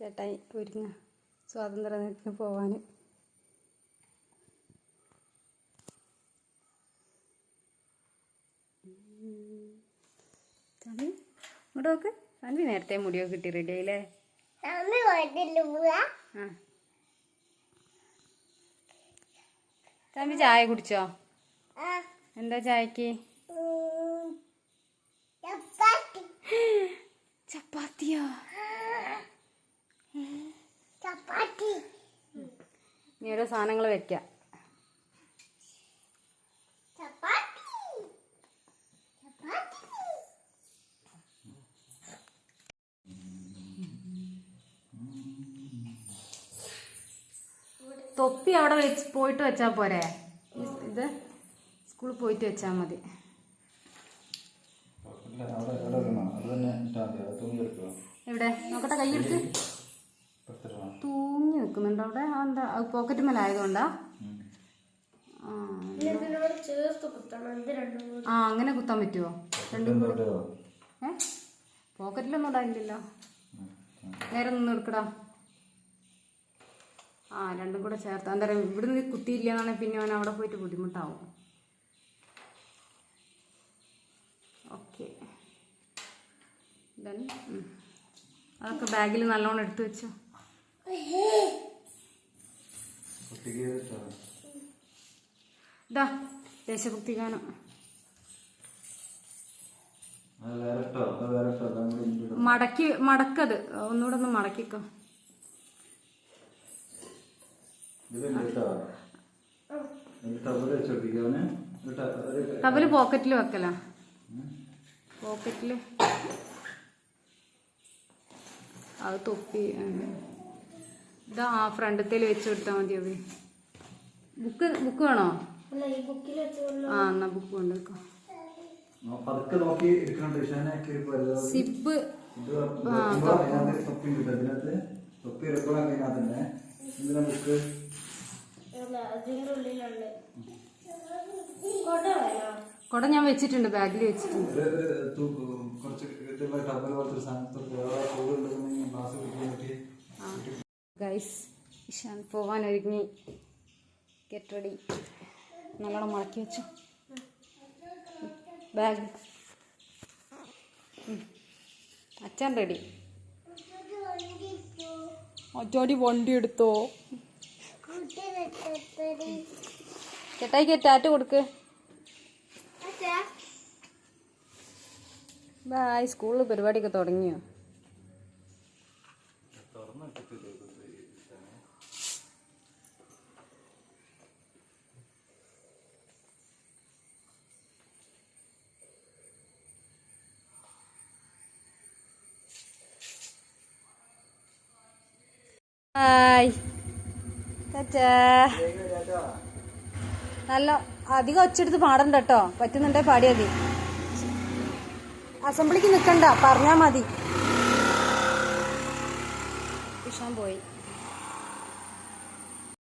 ചേട്ടായി ഒരുങ്ങ. സ്വാതന്ത്ര്യത്തിന് പോവാൻ ഇങ്ങോട്ട് നോക്ക്. തമ്പി നേരത്തെ മുടിയോ കിട്ടി റെഡി ആയില്ലേ? തമ്പി ചായ കുടിച്ചോ? എന്താ ചായക്ക്? ചപ്പാത്തി. ചപ്പാത്തിയോ? ചപ്പാത്തി ഇനി ഓരോ സാധനങ്ങൾ വെക്കാം. ചപ്പാത്തി. ചപ്പാത്തി. തൊപ്പി അവിടെ വെച്ച് പോയിട്ട് വെച്ചാൽ പോരെ? ഇത് സ്കൂളിൽ പോയിട്ട് വെച്ചാൽ മതി. എവിടെ? നോക്കട്ടെ കൈ ഇടണം. തൂങ്ങി നിൽക്കുന്നുണ്ട് അവിടെ. ആ എന്താ പോക്കറ്റ് മേലായതുകൊണ്ടാ ആയതുകൊണ്ടാ. ആ അങ്ങനെ കുത്താൻ പറ്റുമോ രണ്ടും കൂടി? ഏ? പോക്കറ്റിലൊന്നും ഇടാനില്ലല്ലോ. ഉം. ഉം. നേരെ നിന്ന് എടുക്കടാ ആ രണ്ടും കൂടെ ചേർത്ത്. എന്താ പറയുക ഇവിടുന്ന് കുത്തിയില്ല എന്നാണെങ്കിൽ പിന്നെ അവൻ അവിടെ പോയിട്ട് ബുദ്ധിമുട്ടാവും. ഓക്കെ. ദെൻ അതൊക്കെ ബാഗിൽ നല്ലോണം എടുത്തു വെച്ചോ? ഇതാ ദേശഭക്തി ഗാനം. മടക്കി മടക്കത്. ഒന്നുകൂടെ ഒന്ന് മടക്കിക്കോ. ടവൽ പോക്കറ്റിൽ വെക്കല. പോക്കറ്റിൽ പോക്കറ്റിൽ അത് തൊപ്പി. ഇതാ ആ ഫ്രണ്ടത്തേൽ വെച്ച് കൊടുത്താൽ മതി അത് ബുക്ക് ബുക്ക് വേണോ? ആ എന്നാ ബുക്ക് കൊണ്ടുവെക്കാം. സിപ്പ് കൊട ഞാൻ വെച്ചിട്ടുണ്ട് ബാഗിൽ വെച്ചിട്ടുണ്ട്. കുറച്ച് ഗൈസ് ഇഷാൻ പോവാൻ ഒരുങ്ങി. ഗെറ്റ് റെഡി നല്ലോണം മുളക്കി വെച്ചു. ബാഗ് അച്ഛൻ റെഡി അച്ചാടി വണ്ടി എടുത്തോ? ചേട്ടായിക്ക് ടാറ്റ കൊടുക്ക്. ബായ് സ്കൂളിൽ പരിപാടിയൊക്കെ തുടങ്ങിയോ? ഹായ് നല്ല അധികം ഒച്ചെടുത്ത് പാടണ്ട കേട്ടോ. പറ്റുന്നുണ്ടേ പാടിയാ മതി. അസംബ്ലിക്ക് നിൽക്കണ്ട പറഞ്ഞാ മതി. ഇഷ്ടം പോയി.